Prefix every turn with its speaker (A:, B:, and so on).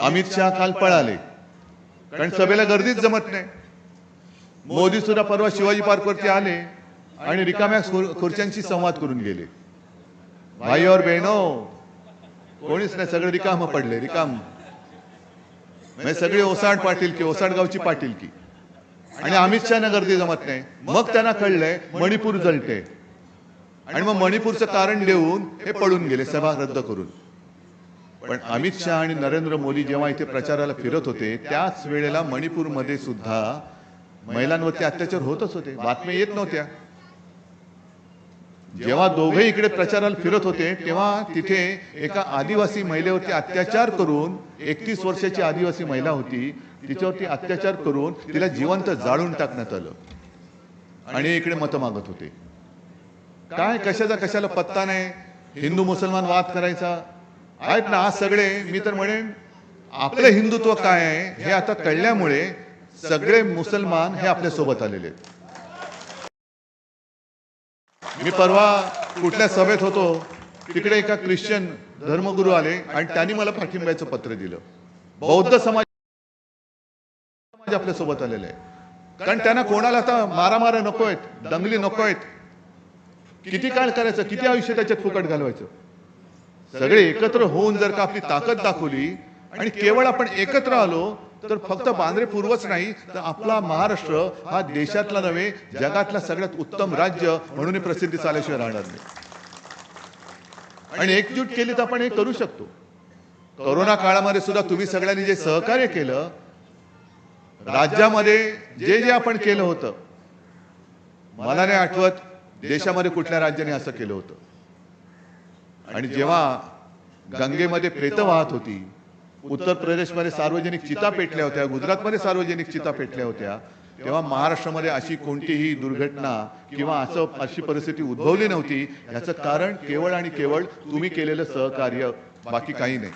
A: अमित शहा काल पळाले. कारण सभेला गर्दीच जमत नाही. मोदी सुद्धा परवा शिवाजी पार्कवरती आले आणि रिकाम्या खुर- खुर्च्यांशी संवाद करून गेले. भाई और बहिणो कोणीच नाही, सगळे रिकाम पडले, रिकाम. सगळे ओसाड पाटील की, ओसाड गावची पाटील की. आणि अमित शहाना गर्दी जमत नाही. मग त्यांना मणिपूर जळते आणि मग मणिपूरचं कारण देऊन हे पळून सभा रद्द करून. अमित शहा आणि नरेंद्र मोदी जेव्हा इथे प्रचाराला फिरत होते, त्याच वेळेला मणिपूरमध्ये सुद्धा महिलांवरती अत्याचार होतच होते. बातम्या येत नव्हत्या. जेव्हा दोघे इकडे प्रचाराला फिरत होते तिथे एका आदिवासी महिलेवरती अत्याचार करून, एकतीस वर्षाची आदिवासी महिला होती, तिच्यावरती अत्याचार करून तिला जिवंत जाळून टाकण्यात आलं. इकडे मतं मागत होते. काय कशाला पत्ता नाही? हिंदू मुसलमान वाद करायचा? आहेत ना आज सगळे. मी तर म्हणेन आपलं हिंदुत्व काय आहे हे आता कळल्यामुळे सगळे मुसलमान हे आपल्यासोबत आलेले आहेत. मी परवा कुठल्या सभेत होतो तिकडे एका ख्रिश्चन धर्मगुरू आले आणि त्यांनी मला पाठिंब्याचं पत्र दिलं. बौद्ध समाज आपल्यासोबत आलेले आहे कारण त्यांना कोणाला आता मारामारा नको आहेत दंगली नको आहेत किती काळ करायचं किती आयुष्य त्याच्यात फुकट घालवायचं? सगळे एकत्र होऊन जर का आपली ताकद दाखवली आणि केवळ आपण एकत्र आलो तर फक्त बांद्रे पूर्वच नाही तर आपला महाराष्ट्र हा देशातला नव्हे जगातला सगळ्यात उत्तम राज्य म्हणून प्रसिद्धी चालल्याशिवाय राहणार नाही. आणि एकजूट केली तर आपण हे करू शकतो. कोरोना काळामध्ये सुद्धा तुम्ही सगळ्यांनी जे सहकार्य केलं राज्यामध्ये जे जे आपण केलं होतं मला नाही आठवत देशामध्ये कुठल्या राज्याने असं केलं होतं. आणि जेव्हा गंगेमध्ये प्रेत वाहत होती उत्तर प्रदेशमध्ये सार्वजनिक चिता पेटल्या होत्या गुजरातमध्ये सार्वजनिक चिता पेटल्या होत्या तेव्हा महाराष्ट्रामध्ये अशी कोणतीही दुर्घटना किंवा असं अशी परिस्थिती उद्भवली नव्हती. याचं कारण केवळ आणि केवळ तुम्ही केलेलं सहकार्य बाकी काही नाही.